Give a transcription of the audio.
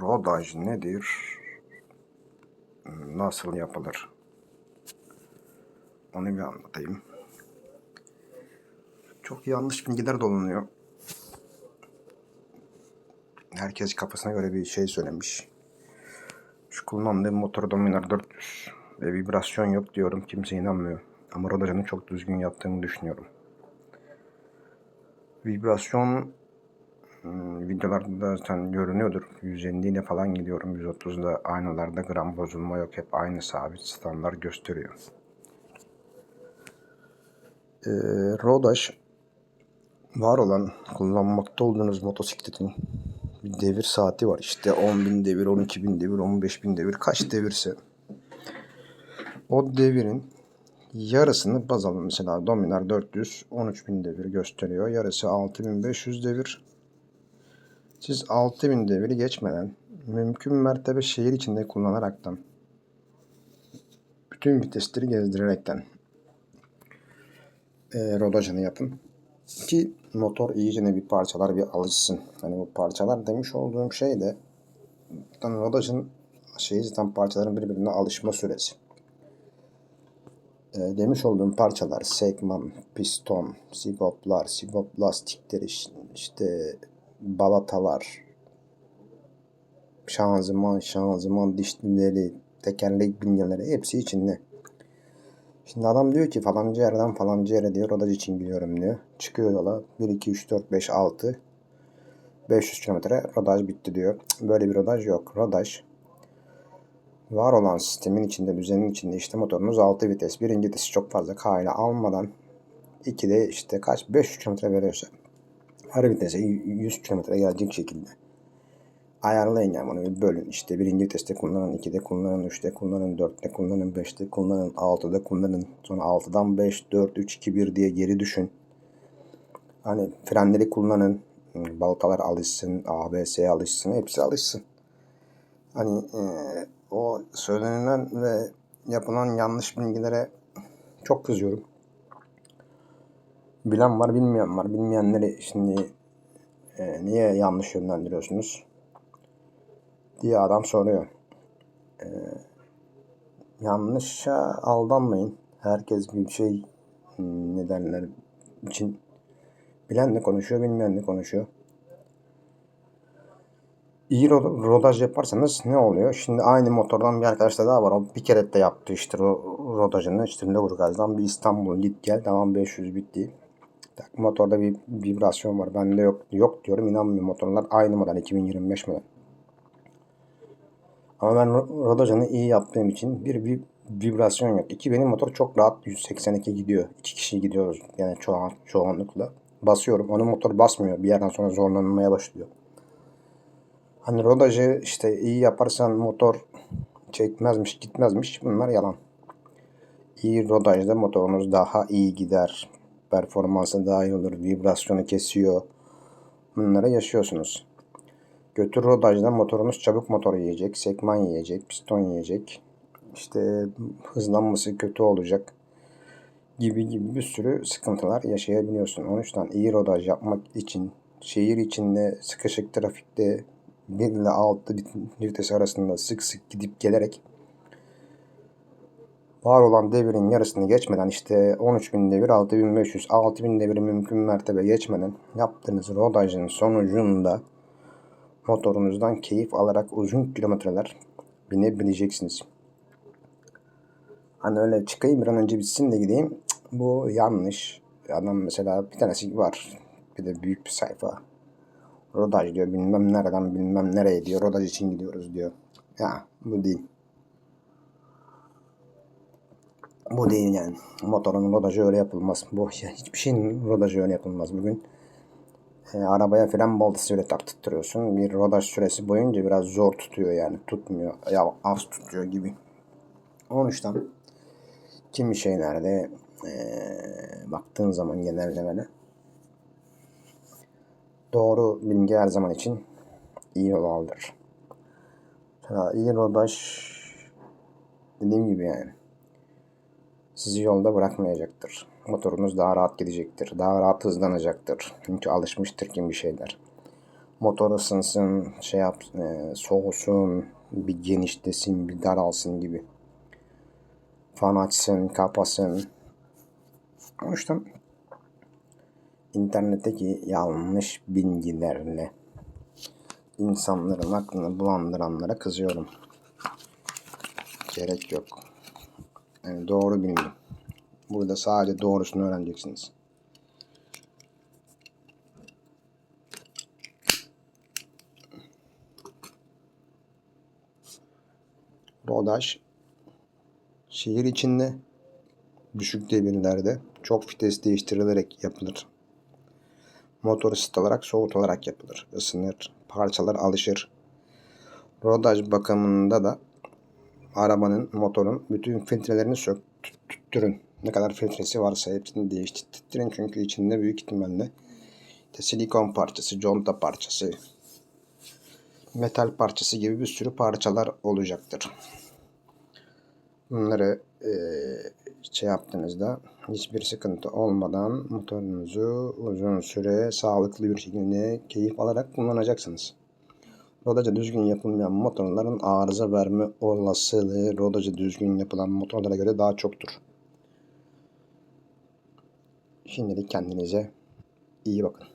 Rodaj nedir? Nasıl yapılır? Onu bir anlatayım. Çok yanlış bilgiler dolanıyor. Herkes kafasına göre bir şey söylemiş. Şu kullandığım motor Dominar 400 ve vibrasyon yok diyorum. Kimse inanmıyor. Ama rodajını çok düzgün yaptığımı düşünüyorum. Vibrasyon videolarda da zaten görünüyordur. 150 ile falan gidiyorum. 130'da aynalarda gram bozulma yok. Hep aynı sabit standart gösteriyor. Ee, Rodaş var olan kullanmakta olduğunuz motosikletin bir devir saati var. İşte 10.000 devir, 12.000 devir, 15.000 devir kaç devirse o devirin yarısını baz alın. Mesela Dominar 400 13.000 devir gösteriyor. Yarısı 6.500 devir. Siz 6000 deviri geçmeden mümkün mertebe şehir içinde kullanaraktan bütün vitesleri gezdirerekten e, rodajını yapın. Ki motor iyicene bir parçalar bir alışsın. Hani bu parçalar demiş olduğum şey de zaten rodajın şeyi zaten parçaların birbirine alışma süresi. E, demiş olduğum parçalar sekman, piston, sivoplar, sivop lastikleri işte balatalar, şanzıman, şanzıman dişlileri, tekerlek binyeleri hepsi içinde. Şimdi adam diyor ki falanca yerden falanca yere diyor rodaj için gidiyorum diyor. Çıkıyor yola 1, 2, 3, 4, 5, 6 500 kilometre rodaj bitti diyor. Böyle bir rodaj yok. Rodaj var olan sistemin içinde, düzenin içinde işte motorunuz 6 vites. Birinci vitesi çok fazla K ile almadan 2'de işte kaç 500 kilometre veriyorsa her vitese 100 km gelecek şekilde ayarlayın yani bunu bir bölün. İşte birinci viteste kullanın, 2'de kullanın, 3'te kullanın, 4'te kullanın, 5'te kullanın, 6'da kullanın. Sonra 6'dan 5, 4, 3, 2, 1 diye geri düşün. Hani frenleri kullanın. Baltalar alışsın, ABS'ye alışsın, hepsi alışsın. Hani e, o söylenilen ve yapılan yanlış bilgilere çok kızıyorum. Bilen var, bilmeyen var. Bilmeyenleri şimdi e, niye yanlış yönlendiriyorsunuz? diye adam soruyor. E, yanlışa aldanmayın. Herkes bir şey hmm, ne derler için bilen de konuşuyor, bilmeyen de konuşuyor. İyi rodaj yaparsanız ne oluyor? Şimdi aynı motordan bir arkadaş da daha var. O bir kere de yaptı işte rodajını. İşte Lüleburgaz'dan bir İstanbul git gel. Tamam 500 bitti. Tak, motorda bir vibrasyon var. Bende yok. Yok diyorum. inanmıyorum. Motorlar aynı model. 2025 model. Ama ben rodajanı iyi yaptığım için bir, bir vibrasyon yok. İki benim motor çok rahat 182 gidiyor. İki kişi gidiyoruz. Yani çoğun, çoğunlukla. Basıyorum. Onun motor basmıyor. Bir yerden sonra zorlanmaya başlıyor. Hani rodajı işte iyi yaparsan motor çekmezmiş, gitmezmiş. Bunlar yalan. İyi rodajda motorunuz daha iyi gider performansı daha iyi olur. Vibrasyonu kesiyor. Bunları yaşıyorsunuz. Götür rodajda motorunuz çabuk motor yiyecek. Sekman yiyecek. Piston yiyecek. İşte hızlanması kötü olacak. Gibi gibi bir sürü sıkıntılar yaşayabiliyorsun. Onun için iyi rodaj yapmak için şehir içinde sıkışık trafikte 1 ile 6 vites arasında sık sık gidip gelerek var olan devirin yarısını geçmeden işte 13.000 devir 6.500 6.000 devir mümkün mertebe geçmeden yaptığınız rodajın sonucunda motorunuzdan keyif alarak uzun kilometreler binebileceksiniz. Hani öyle çıkayım bir an önce bitsin de gideyim. Bu yanlış. Adam mesela bir tanesi var. Bir de büyük bir sayfa. Rodaj diyor bilmem nereden bilmem nereye diyor. Rodaj için gidiyoruz diyor. Ya bu değil. Bu değil yani. Motorun rodajı öyle yapılmaz. Bu hiçbir şeyin rodajı öyle yapılmaz. Bugün e, arabaya fren baltası öyle taktırıyorsun. Bir rodaj süresi boyunca biraz zor tutuyor yani. Tutmuyor. Ya az tutuyor gibi. Onun için kimi şeylerde e, baktığın zaman genellemede doğru bilgi her zaman için iyi. Mesela iyi rodaj dediğim gibi yani sizi yolda bırakmayacaktır. Motorunuz daha rahat gidecektir. Daha rahat hızlanacaktır. Çünkü alışmıştır kim bir şeyler. Motor ısınsın, şey yap, e, soğusun, bir genişlesin, bir daralsın gibi. Fan açsın, kapasın. Ama işte internetteki yanlış bilgilerle insanların aklını bulandıranlara kızıyorum. Gerek yok. Yani doğru bilgi. Burada sadece doğrusunu öğreneceksiniz. Rodaj şehir içinde düşük devirlerde çok vites değiştirilerek yapılır. Motor ısıtılarak soğutularak yapılır. Isınır, parçalar alışır. Rodaj bakımında da arabanın, motorun bütün filtrelerini sök, tüt- tüttürün. Ne kadar filtresi varsa hepsini değiştirin çünkü içinde büyük ihtimalle işte silikon parçası, conta parçası, metal parçası gibi bir sürü parçalar olacaktır. Bunları eee, şey yaptığınızda hiçbir sıkıntı olmadan motorunuzu uzun süre sağlıklı bir şekilde keyif alarak kullanacaksınız rodaja düzgün yapılmayan motorların arıza verme olasılığı rodaja düzgün yapılan motorlara göre daha çoktur. Şimdilik kendinize iyi bakın.